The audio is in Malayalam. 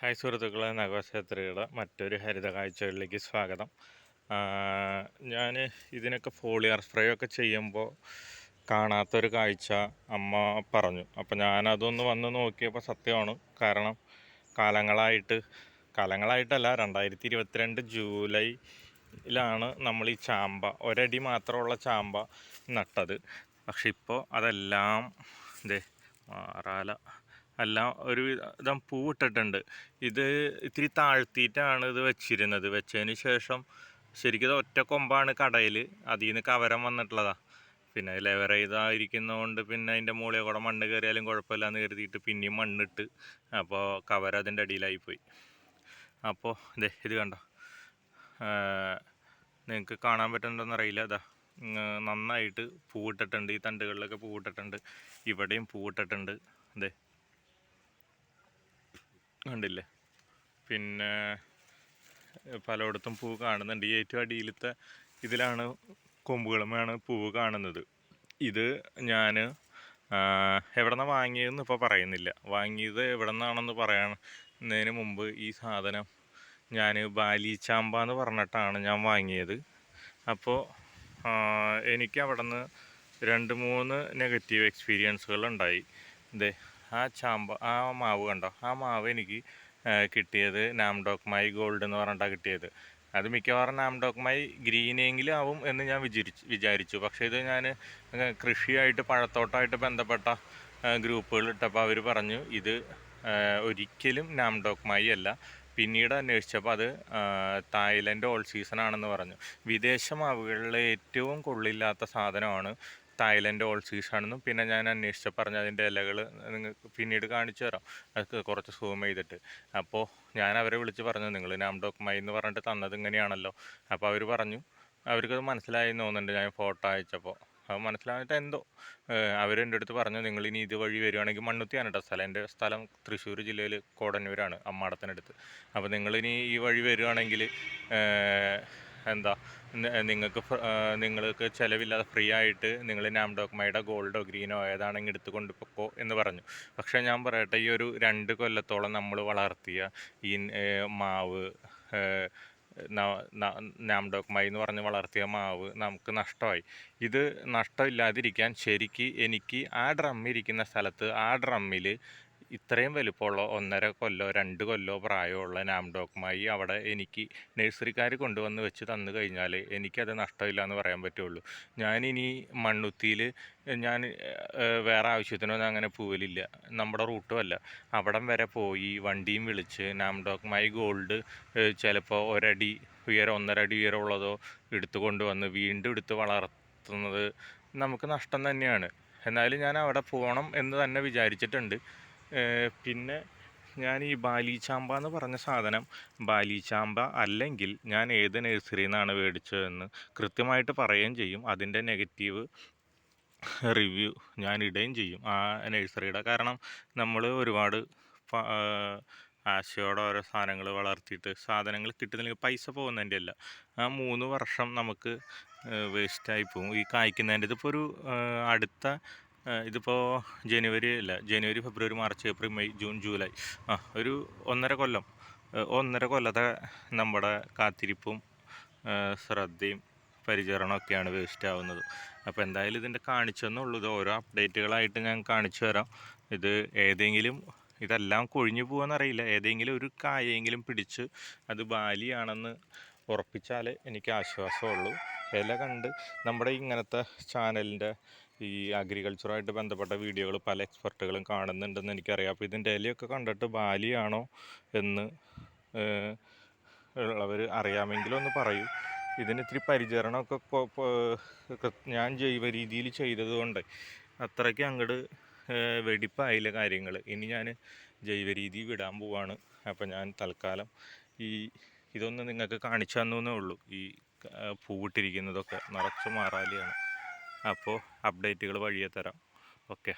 ഹായ് സുഹൃത്തുക്കളെ നഗോക്ഷേത്രയുടെ മറ്റൊരു ഹരിത കാഴ്ചകളിലേക്ക് സ്വാഗതം ഞാൻ ഇതിനൊക്കെ ഫോളിയർ സ്പ്രേ ഒക്കെ ചെയ്യുമ്പോൾ കാണാത്തൊരു കാഴ്ച അമ്മ പറഞ്ഞു. അപ്പോൾ ഞാനതൊന്ന് വന്ന് നോക്കിയപ്പോൾ സത്യമാണ്. കാരണം കാലങ്ങളായിട്ട് കാലങ്ങളായിട്ടല്ല രണ്ടായിരത്തി ഇരുപത്തിരണ്ട് ജൂലൈയിലാണ് നമ്മൾ ഈ ചാമ്പ ഒരടി മാത്രമുള്ള ചാമ്പ നട്ടത്. പക്ഷെ ഇപ്പോൾ അതെല്ലാം ഇതേ മാറാല. എല്ലാം ഒരു വിധം പൂവിട്ടിട്ടുണ്ട്. ഇത് ഇത്തിരി താഴ്ത്തിയിട്ടാണ് ഇത് വെച്ചിരുന്നത്. വെച്ചതിന് ശേഷം ശരിക്കും ഒറ്റ കൊമ്പാണ് കടയിൽ അതിൽ നിന്ന് കവരം വന്നിട്ടുള്ളതാണ് പിന്നെ ലെവർ ചെയ്തായിരിക്കുന്നതുകൊണ്ട് പിന്നെ അതിന്റെ മുകളിൽ കൂടെ മണ്ണ് കയറിയാലും കുഴപ്പമില്ലാന്ന് കരുതിയിട്ട് പിന്നെയും മണ്ണിട്ട് അപ്പോൾ കവർ അതിന്റെ അടിയിലായി പോയി അപ്പോൾ ഇതേ ഇത് കണ്ടോ നിങ്ങൾക്ക് കാണാൻ പറ്റുന്നുണ്ടോയെന്ന് അറിയില്ല അതാ നന്നായിട്ട് പൂവിട്ടിട്ടുണ്ട്. ഈ തണ്ടുകളിലൊക്കെ പൂവിട്ടിട്ടുണ്ട്. ഇവിടെയും പൂവിട്ടിട്ടുണ്ട്. അതെ കണ്ടില്ലേ? പിന്നെ പലയിടത്തും പൂ കാണുന്നുണ്ട്. ഈ ഏറ്റവും അടിയിലത്തെ ഇതിലാണ് കൊമ്പുകളുമാണ് പൂവ് കാണുന്നത്. ഇത് ഞാൻ എവിടെ നിന്നാണ് വാങ്ങിയതെന്ന് ഇപ്പോൾ പറയുന്നില്ല. വാങ്ങിയത് എവിടെ നിന്നാണെന്ന് പറയുന്നതിന് മുമ്പ് ഈ സാധനം ഞാൻ ബാലിച്ചാമ്പ എന്ന് പറഞ്ഞിട്ടാണ് ഞാൻ വാങ്ങിയത്. അപ്പോൾ എനിക്ക് അവിടെ നിന്ന് രണ്ട് മൂന്ന് നെഗറ്റീവ് എക്സ്പീരിയൻസുകൾ ഉണ്ടായി. ഇതേ ആ ചാമ്പ ആ മാവ് കണ്ടോ? ആ മാവ് എനിക്ക് കിട്ടിയത് നാംഡോക്ക് മൈ ഗോൾഡ് എന്ന് പറഞ്ഞിട്ടാണ് കിട്ടിയത്. അത് മിക്കവാറും നാംഡോക്ക് മൈ ഗ്രീനെങ്കിലും ആവും എന്ന് ഞാൻ വിചാരിച്ചു വിചാരിച്ചു. പക്ഷേ ഇത് ഞാൻ കൃഷിയായിട്ട് പഴത്തോട്ടമായിട്ട് ബന്ധപ്പെട്ട ഗ്രൂപ്പുകൾ ഇട്ടപ്പോൾ അവർ പറഞ്ഞു ഇത് ഒരിക്കലും നാംഡോക്ക് മൈ അല്ല. പിന്നീട് അന്വേഷിച്ചപ്പോൾ അത് തായ്ലൻഡ് ഓൾ സീസൺ ആണെന്ന് പറഞ്ഞു. വിദേശ മാവുകളിലെ ഏറ്റവും കൊള്ളില്ലാത്ത സാധനമാണ് തായ്ലൻഡ് ഓൾ സീസാണെന്നും പിന്നെ ഞാൻ അന്വേഷിച്ച പറഞ്ഞ അതിന്റെ ഇലകൾ നിങ്ങൾക്ക് പിന്നീട് കാണിച്ചു തരാം. അതൊക്കെ കുറച്ച് സൂം ചെയ്തിട്ട്. അപ്പോൾ ഞാൻ അവരെ വിളിച്ച് പറഞ്ഞു നിങ്ങൾ നാംഡോക് മൈ എന്ന് പറഞ്ഞിട്ട് തന്നത് ഇങ്ങനെയാണല്ലോ. അപ്പോൾ അവർ പറഞ്ഞു അവർക്കത് മനസ്സിലായി തോന്നുന്നുണ്ട് ഞാൻ ഫോട്ടോ അയച്ചപ്പോൾ അത് മനസ്സിലായിട്ട് എന്തോ അവരെന്റെ അടുത്ത് പറഞ്ഞു നിങ്ങൾ ഇനി ഇതുവഴി വരുവാണെങ്കിൽ മണ്ണുത്തിയാണ് കേട്ടോ സ്ഥലം. എന്റെ സ്ഥലം തൃശ്ശൂർ ജില്ലയിൽ കോടന്നൂരാണ് അമ്മാടത്തിനടുത്ത്. അപ്പോൾ നിങ്ങളിനി ഈ വഴി വരുവാണെങ്കിൽ എന്താ നിങ്ങൾക്ക് നിങ്ങൾക്ക് ചിലവില്ലാതെ ഫ്രീ ആയിട്ട് നിങ്ങൾ നാംഡോക്മയുടെ ഗോൾഡോ ഗ്രീനോ ഏതാണെങ്കിൽ എടുത്ത് കൊണ്ടുപോക്കോ എന്ന് പറഞ്ഞു. പക്ഷേ ഞാൻ പറയട്ടെ ഈ ഒരു രണ്ട് കൊല്ലത്തോളം നമ്മൾ വളർത്തിയ ഈ മാവ് നാംഡോക്മൈ എന്ന് പറഞ്ഞ് വളർത്തിയ മാവ് നമുക്ക് നഷ്ടമായി. ഇത് നഷ്ടമില്ലാതിരിക്കാൻ ശരിക്ക് എനിക്ക് ആ ഡ്രമ്മിരിക്കുന്ന സ്ഥലത്ത് ആ ഡ്രമ്മിൽ ഇത്രയും വലിപ്പമുള്ള ഒന്നര കൊല്ലോ രണ്ട് കൊല്ലോ പ്രായമുള്ള നാംഡോക്മായി അവിടെ എനിക്ക് നഴ്സറിക്കാർ കൊണ്ടുവന്ന് വെച്ച് തന്നു കഴിഞ്ഞാൽ എനിക്കത് നഷ്ടമില്ല എന്ന് പറയാൻ പറ്റുള്ളൂ. ഞാനിനി മണ്ണുത്തിയിൽ ഞാൻ വേറെ ആവശ്യത്തിനൊന്നും അങ്ങനെ പോവലില്ല. നമ്മുടെ റൂട്ടും അല്ല. അവിടം വരെ പോയി വണ്ടിയും വിളിച്ച് നാംഡോക്മായി ഗോൾഡ് ചിലപ്പോൾ ഒരടി ഉയരം ഒന്നര അടി ഉയരമുള്ളതോ എടുത്തു കൊണ്ടുവന്ന് വീണ്ടും എടുത്ത് വളർത്തുന്നത് നമുക്ക് നഷ്ടം തന്നെയാണ്. എന്നാലും ഞാൻ അവിടെ പോകണം എന്ന് തന്നെ വിചാരിച്ചിട്ടുണ്ട്. പിന്നെ ഞാൻ ഈ ബാലിച്ചാമ്പ എന്ന് പറഞ്ഞ സാധനം ബാലിച്ചാമ്പ അല്ലെങ്കിൽ ഞാൻ ഏത് നഴ്സറിയിൽ നിന്നാണ് മേടിച്ചതെന്ന് കൃത്യമായിട്ട് പറയുകയും ചെയ്യും. അതിന്റെ നെഗറ്റീവ് റിവ്യൂ ഞാൻ ഇടുകയും ചെയ്യും ആ നഴ്സറിയുടെ കാരണം നമ്മൾ ഒരുപാട് ആശയോടെ ഓരോ സാധനങ്ങൾ വളർത്തിയിട്ട് സാധനങ്ങൾ കിട്ടുന്നില്ലെങ്കിൽ പൈസ പോകുന്നതിന്റെ അല്ല ആ മൂന്ന് വർഷം നമുക്ക് വേസ്റ്റായി പോകും ഈ കായ്ക്കുന്നതിന്റെ ഇതിപ്പോൾ ഒരു അടുത്ത ഇതിപ്പോൾ ജനുവരി അല്ല ജനുവരി ഫെബ്രുവരി March April May June July. ആ ഒരു ഒന്നര കൊല്ലം. ഒന്നര കൊല്ലത്തെ നമ്മുടെ കാത്തിരിപ്പും ശ്രദ്ധയും പരിചരണമൊക്കെയാണ് വേസ്റ്റ് ആവുന്നത്. അപ്പോൾ എന്തായാലും ഇതിന്റെ കാണിച്ചെന്നുള്ളത് ഓരോ അപ്ഡേറ്റുകളായിട്ട് ഞാൻ കാണിച്ചു തരാം. ഇത് ഏതെങ്കിലും ഇതെല്ലാം കൊഴിഞ്ഞു പോകുമെന്നറിയില്ല ഏതെങ്കിലും ഒരു കായെങ്കിലും പിടിച്ച് അത് ബാലിയാണെന്ന് ഉറപ്പിച്ചാൽ എനിക്ക് ആശ്വാസമുള്ളൂ. ഇല കണ്ട് നമ്മുടെ ഇങ്ങനത്തെ ചാനലിന്റെ ഈ അഗ്രികൾച്ചറുമായിട്ട് ബന്ധപ്പെട്ട വീഡിയോകൾ പല എക്സ്പെർട്ടുകളും കാണുന്നുണ്ടെന്ന് എനിക്കറിയാം. അപ്പോൾ ഇതിന്റെ ഇലയൊക്കെ കണ്ടിട്ട് ബാലിയാണോ എന്ന് ഉള്ളവർ അറിയാമെങ്കിലൊന്ന് പറയൂ. ഇതിന് ഇത്തിരി പരിചരണമൊക്കെ ഞാൻ ജൈവ രീതിയിൽ ചെയ്തതുകൊണ്ട് അത്രയ്ക്ക് അങ്ങോട്ട് വെടിപ്പായില്ല കാര്യങ്ങൾ ഇനി ഞാൻ ജൈവ രീതി വിടാൻ പോവാണ്. അപ്പോൾ ഞാൻ തൽക്കാലം ഈ ഇതൊന്ന് നിങ്ങൾക്ക് കാണിച്ചു തന്നേ ഉള്ളൂ. ഈ പൂവിട്ടിരിക്കുന്നതൊക്കെ നിറച്ചും മാറാലിയാണ്. അപ്പോൾ അപ്ഡേറ്റുകൾ വഴിയെ തരാം. ഓക്കെ